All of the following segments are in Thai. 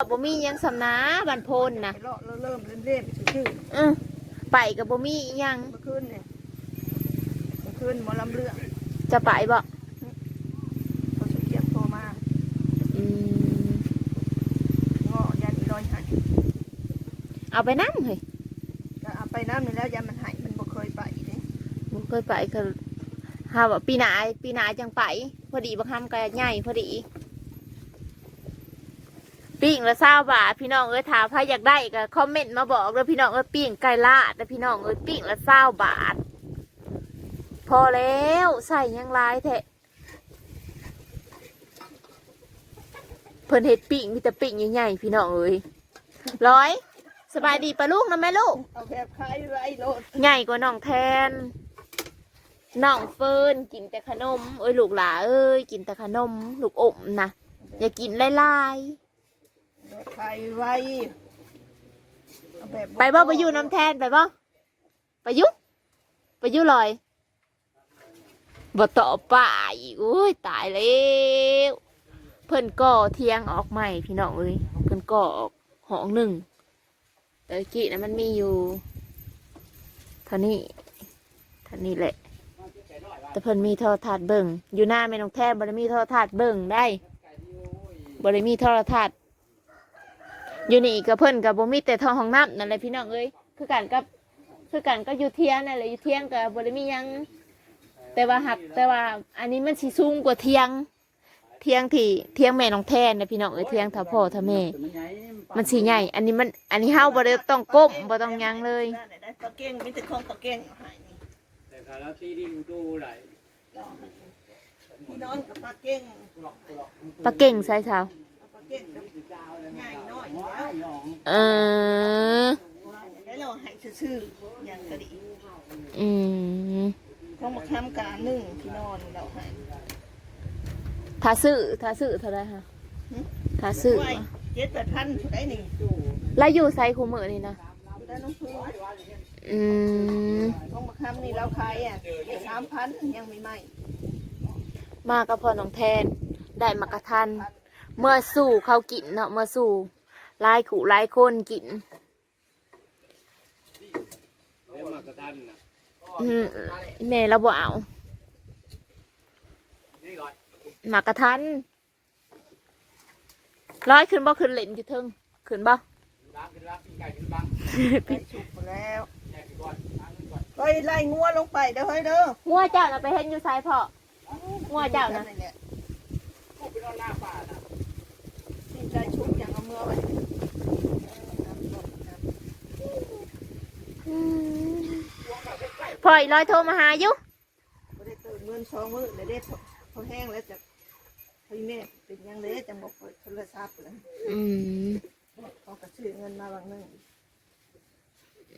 บ่มีหยังสำนาบันโพนนะเลาะเริ่มเล่นเล่นชื่ออือไปกับบ่มีอิหยังเมื่อคืนเนี่ยเมื่อคืนหมอลำเรื่องจะไปบ่เขาสุเกียบโทรมาอืมงอยันอีร้อยหายเอาไปนั่งเฮ้ยก็เอาไปน้ำนี่แล้วยันมันหายมันบ่เคยไปเด้บ่เคยไปก็หาว่าปีหน้าปีหน้าจังไป พอดีบักคำก็ใหญ่พอดี ปิ้งละเศร้าบาทพี่น้องเอ้ยถามใครอยากได้ก็คอมเมนต์มาบอกเลยพี่น้องเอ้ยปิ้งไก่ลาดนะพี่น้องเอ้ยปิ้งละเศร้าบาท พอแล้วใส่หยังหลายแท้เพิ่นเฮ็ดปิ้งมีแต่ปิ้งใหญ่ๆพี่น้องเอ้ยร้อยสบายดีปะลูกนะแม่ลูกเอาแบบคล้ายไว้โลดใหญ่กว่าน้องแทนน้องเฟิร์นกินแต่ขนมเอ้ยลูกหลาเอ้ยกินแต่ขนม ลูกอมนะอย่ากินลา ยแบบคล้ายไวเอาแบบไปบ่ไปอยู่น้ำแทนไปบ่ไปอยุไปอยุลอยบ่ต่อป่าอีกโอ้ยตายแล้วเพิ่นก่อเทียงออกใหม่พี่น้องเอ้ยเพิ่นก่อออกห้องหนึ่งแต่กี้นะมันมีอยู่เท่านี้เท่านี้แหละ แต่เพิ่นมีโทรทัศน์เบิ่งอยู่หน้าแม่น้องแท้บ่ได้มีโทรทัศน์เบิ่งได้บ่ได้มีโทรทัศน์ อยู่นี่กับเพิ่นกับบ่มีแต่ทองห้องน้ำนั่นแหละพี่น้องเอ้ยคือกันกับคือกันก็อยู่เทียงนั่นแหละอยู่เทียงกับบ่ได้มีหยังแต่ว่าหักแต่ว่าอันนี้มันสิสูงกว่าเทียง เทียงที่เทียงแม่น้องแท้นะพี่น้องเอ้ยเทียงถ้าพ่อถ้าแม่ มันสิใหญ่ อันนี้มันอันนี้เฮาบ่ได้ต้องก้มบ่ต้องหยังเลยได้ไหนได้ปลาเก้งมีแต่ของปลาเก้งเอาให้นี่แต่ถ้าเราตีดินดูไหลพี่น้องกับปลาเก้งปลาเก่งใส่เช้าเอาปลา เก้งง่ายน้อยแล้วเออแล้วเราให้ซื่อๆอย่างกะดีอืมต้องมาค้ำกาหนึ่งที่นอนเราให้ถ้าซื้อถ้าซื้อเท่าไรคะถ้าซื้อเจ็ดแปดพันได้หนึ่งแล้วอยู่ไซคูเมือนี่นะได้น้องพึ่งอืมต้องมาค้ำนี่เราขายอะสามพันยังไม่ไหมมากับพ่อน้องแทน ได้มากระทัน เมื่อสู่เขากินเนาะเมื่อสู่หลายขู่หลายคนกินแล้วมากระทันนะอืมแม่เราบ่เอานี่ก่อนมากระทันร้อยขึ้นบ่ขึ้นเหล่นอยู่เทึงขึ้นบ่ล้างขึ้นล้างปีไก่ขึ้นล้างได้สุกหมดแล้วแยกก่อนล้างก่อนเฮ้ยไล่งัวลงไปเด้อเฮ้ยเด้องัวเจ้าน่ะไปเห็นอยู่ไซพ่องัวเจ้านะ เอาเมื่อไว้พ่ออีร้อยโทรมาหาอยู่ไม่ได้ตื่นมื่นสองมื้อเลยได้พอแห้งแล้วจะเฮ้ยแม่เป็นยังเลยจะบอกเปิดโทรศัพท์เลยอืมเขาก็ซื้อเงินมาบางหนึง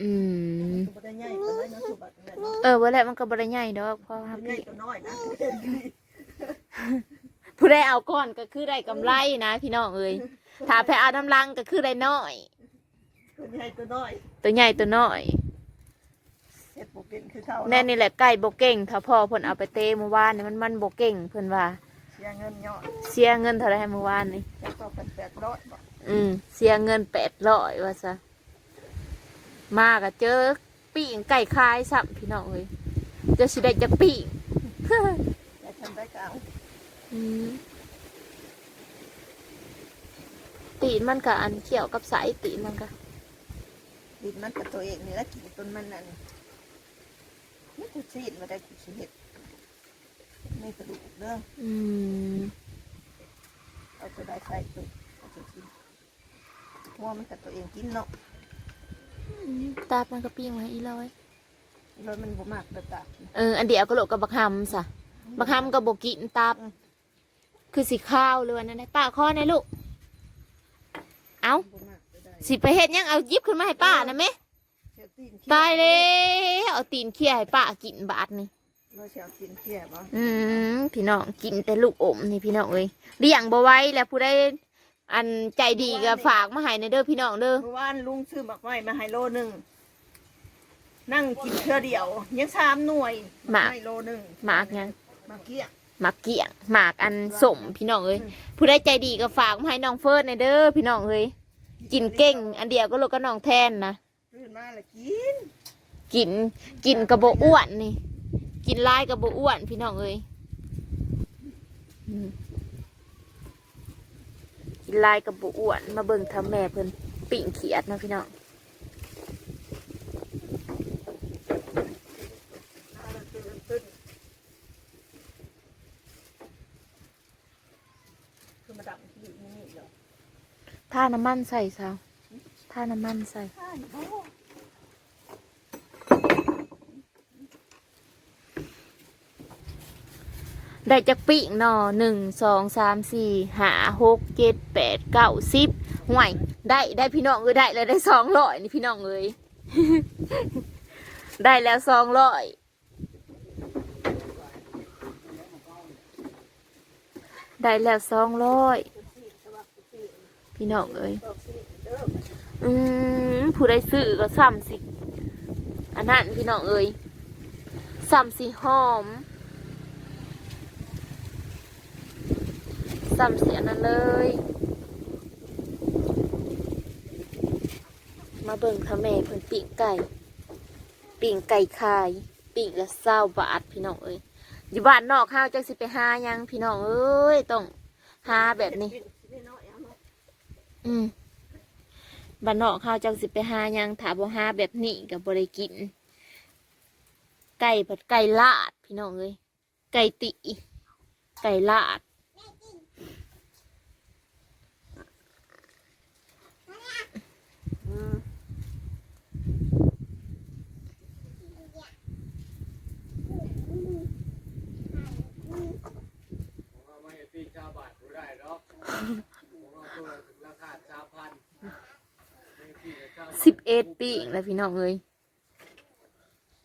อืมก็ได้ใหญ่ก็ได้นะสุบัติเนี่ยเนาะเออวันแรกมันก็บริใหญ่ดอกเพราะว่าใหญ่พี่ก็น้อยนะผู้ได้เอาก้อนก็คือได้กำไรนะพี่น้องเอ้ย ถ้าไปเอาน้ำลังก็คือได้น้อย ตัวใหญ่ตัวน้อยตัวใหญ่ตัวน้อยเฮ็ดบ่เป็นคือเขาแน่นี่แหละไก่บกเก่งถ้าพ่อเพิ่นเอาไปเตะเมื่อวานนี่มันมันบกเก่งเพิ่นว่า เสียเงินยอดเสียเงินเท่าไหรเมื่อวานนี่จะต้องเป็นแปดร้อยบ่อืมเสียเงินแปดร้อยว่าซะมากะเจอปีงไก่คายสัมพี่น้องเอ้ยเจะสิได้จะปีงจะทำได้ก็เอาอืม ตีนมันกับอันเกี่ยวกับสายตีนมันก็ดินมันกับตัวเองนี่แล้วกินต้นมันนั่นนี่กูซีดมาได้กูสิเฮ็ดไม่กระดูกเด้ออืมเอาไปได้ใส่ตุกเอาไปกินหัวมันกับตัวเองกินเนาะตามันก็ปิ้งไว้อีร้อยแล้วมันบ่มากระตักเอออันเดียวก็โหลกกับบักฮัมซะบักฮัมกับบกินตับคือสีข้าวเลยวันนั้นนะป้าข้อในลูก เอาบ่มากก็ได้สิไปเฮ็ดหยังเอาหยิบขึ้นมาให้ป้านะแม่เสียตีนตายเลยเอาตีนเคี่ยให้ป้ากินบาทนี่เราเสียตีนเขี้ยบ่อืมพี่น้องกินแต่ลูกอมนี่พี่น้องเอ้ยเลี้ยงบ่ไหว้แล้วผู้ใดอันใจดีก็ฝากมาให้ในเด้อพี่น้องเด้อเมื่อวานลุงซื้อหมักไม้มาให้โลหนึงนั่งกินเทื่อเดียว ยังสามหน่วยไม้โลหนึงหมากหยังหมากเกี้ยหมากเกี่ยงหมากอันสมพี่น้องเอ้ยผู้ใดใจดีก็ฝากมาให้น้องเฟิร์นในอยเด้อพี่น้องเอ้ย กินเก่ง อันเดียวก็ลูกก็น้องแทนนะตื่นมาแล้วกิน กิน กินกระโบอ้วนนี่ กินหลายกระโบอ้วนพี่น้องเอ้ยอืมกินหลายกระโบอ้วน มาเบิ่งทำแม่เพิ่นปิ่งเขียดนะพี่น้อง อ่าแล้วตื่นตื่นคือมาดับที่นี่นี่เหรอ ท่าน้ำมันใส่ซาวท่าน้ำมันใส่ ได้จากปิ่งหนอหนึ่งสองสามสี่หาหกเจ็ดแปดเก้าสิบห่วยได้ได้พี่น้องเอ้ยได้แล้วได้สองร้อยนี่พี่น้องเอ้ยได้แล้วสองร้อยได้แล้วสองร้อย พี่น้องเอ้ยอืมผู้ใดซื้อก็ซ้ำสิ อันนั้นพี่น้องเอ้ยซ้ำสิหอมซ้ำสิอันนั้นเลย มาเบิ่งค่ะแม่เพิ่นปิ้งไก่ ปิ้งไก่คาย ปิ้งละเศร้าบาทพี่น้องเอ้ยอยู่บ้านนอกข้าวจังสิไปหายังพี่น้องเอ้ยต้องหาแบบนี้ นี่น้อยเอาเนาะ อืมบ้านนอกข้าวจังสิไปหายังถาบ่หาแบบนี้กับบริกิน ไก่ผัดไก่ลาด พี่น้องเลยไก่ติ ไก่ลาด อืม ผมเอามาให้พี่ชาวบ้านรู้ได้หรอกผมเอาตัวถึงราคาสามพันให้พี่กับชาวบ้าน สิบ เอ็ดปีอีกแล้วพี่น้องเอ้ย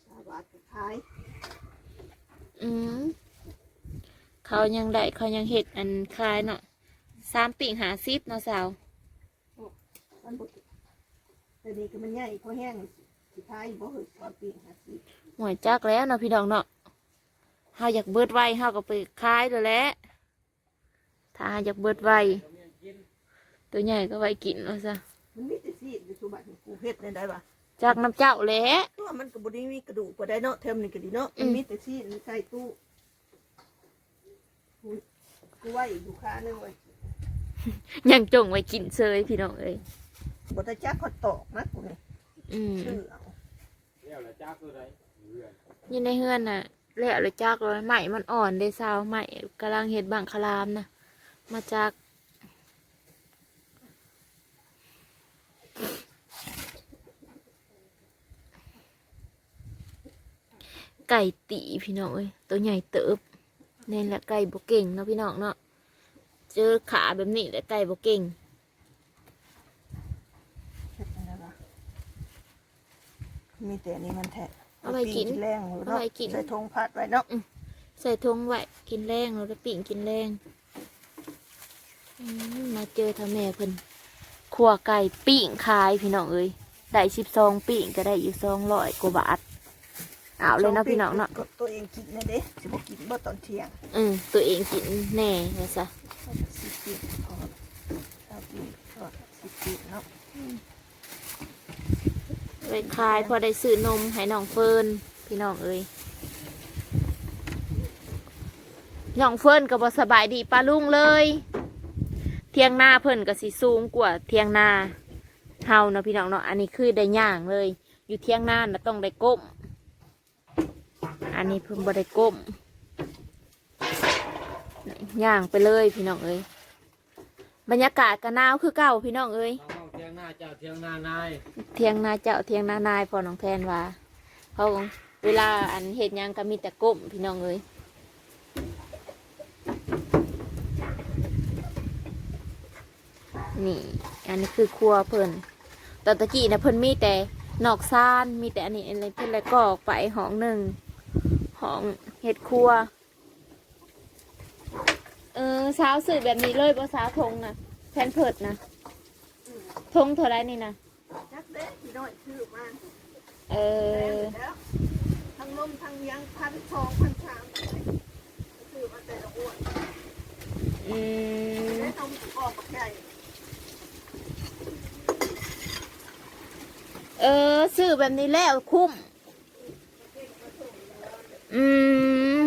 สาบาทสุดท้ายอืมเขายังได้เขายังเห็ดอันคลายเนาะสามปีหาซิบเนาะสาวมันบุกแต่นี่ก็มันใหญ่พอแห้งสุดท้ายบ่เหิดสองปีห้าสิบหวยจักแล้วเนาะพี่น้องเนาะเฮาอยากเบิดไวเฮาก็ไปคลายเลยแหละถ้าเฮาอยากเบิดไวตัวใหญ่ก็ไว้กินเอาซะ มันมีแต่ซีดอยู่สุบัติกูเฮ็ดได้ได้ปะจากน้ำเจ้าแหละตัวมันก็บ่ได้มีกระดูกบ่ได้เนาะเทมนี่ก็ดีเนาะมันมีแต่ซีดมันใส่ตู้กูกูไว้อยู่ค้านึงไว้ยังจงไว้กินเซยพี่น้องเอ้ยบ่ได้จักขอตอกนะกูนี่อืมชื่อเอาเรียกแล้วจ้าคืออะไรเรื่อยอยู่ในเฮือนน่ะแล้วเลยจากเลยใหม่มันอ่อนได้ซาวใหม่กำลังเห็ดบังคลามนะมาจาก ไก่ตีพี่น้องเอ้ยตัวใหญ่เติบนี่แหละไก่บกเก่งเนาะพี่น้องเนาะเจอขาแบบนี้แหละไก่บกเก่งเฮ็ดได้ปะมีแต่อันนี้มันแท้เอาไว้กินแรงอยู่เอาเนาะไว้กินใส่ธงพัดไว้เนาะใส่ทงไว้กินแรงเราจะปิ่งกินแรงอืมมาเจอทำแม่เพิ่นขัวไก่ปิ่งขายพี่น้องเอ้ยได้สิบซองปิ่งก็ได้อยู่ซองร้อยกว่าบาท เอาเลยเนาะพี่น้องเนาะก็ตัวเองกินนะเด้สิบ่กินบ่ตอนเที่ยง อืมตัวเองกินแน่นะซะสิกินพอเอากินก็สิกินเนาะไปขายพอได้ซื้อนมให้น้องเฟิร์นพี่น้องเอ้ยน้องเฟิร์นก็บ่สบายดีป้าลุงเลย เทียงหน้าเพิ่นก็สิสูงกว่าเทียงหน้าเฮาเนาะพี่น้องเนาะอันนี้คือได้ย่างเลย อยู่เทียงหน้าน่ะต้องได้ก้มอั นนี้เพิ่นบ่ได้ก้มย่างไปเลยพี่น้องเอ้ยบรรยากาศก็หนาวคือเก่าพี่น้องเอ้ยๆเอาเทียงหน้าเจ้าเทียงหน้านายเทียงนาเจ้าเทียงนานายพอน้องแทนว่าเขาเวลาอันเห็ดหยังก็มีแต่ก้มพี่น้องเอ้ยนี่ อันนี้คือครัวเพิ่นตอนตะกี้นะเพิ่นมีแต่นอกซ่านมีแต่อันนี้อะไรเพิ่นเลยก็ออกไปห้องหนึ่ง ห้องเห็ดครัว เออสาวสื่อแบบนี้เลยบ่สาวทงนะแพนเพิดนะทงเท่าไรนี่นะจักเด้พี่น้อยซื้อมาเอแพงอแล้วทั้งลมทั้งยังพันสองพันสามซื้อมาแต่ละอ้วนอืมได้ทำกอกกับใหญ่เออซื้อแบบนี้แล้วคุ้ม อืม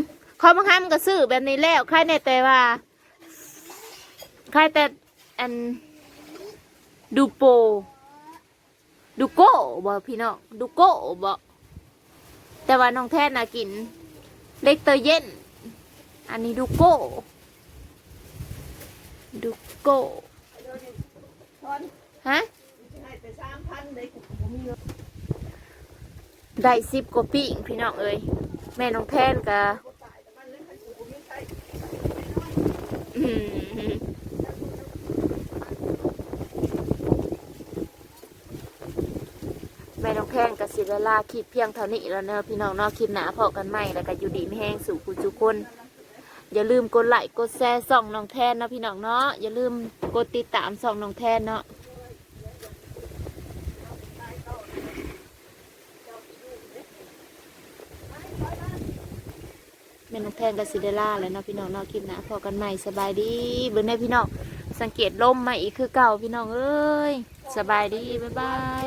เขาบางครั้งก็ซื้อแบบนี้แล้วใครในแต่ว่าใครแต่อันดูโป ดูโก้บ่พี่น้องดูโก้บ่แต่ว่าน้องแท่นน่ะกิน เล็กเตอร์เย็น อันนี้ดูโก้ ดูโก้ฮะได้สิบกว่าปีพี่น้องเอ้ยแม่น้องแท่นกะ กูตายแต่มันเลยให้กูผมมีใช้ อืม แม่น้องแพงกับสิเวลาคลิปเพียงเท่านี้แล้วเนอะพี่น้องเนอกคลิปหนาพอกันใหม่แล้วก็อยู่ดีไม่แห้งสู่คุณทุกคน อย่าลืมกดไลค์กดแชร์ส่องน้องแทนเนะพี่น้องเนาะอย่าลืมกดติดตามส่องน้องแทนเนาะ ม่น้องแทนกับซิเดล่าแล้วเนาะพี่น้องเนาะคลิปนะพอกันใหม่สบายดีเบิ่งได้พี่น้องสังเกตลมมาอีกคือเก่าพี่น้องเอ้ยสบายดีบ๊ายบาย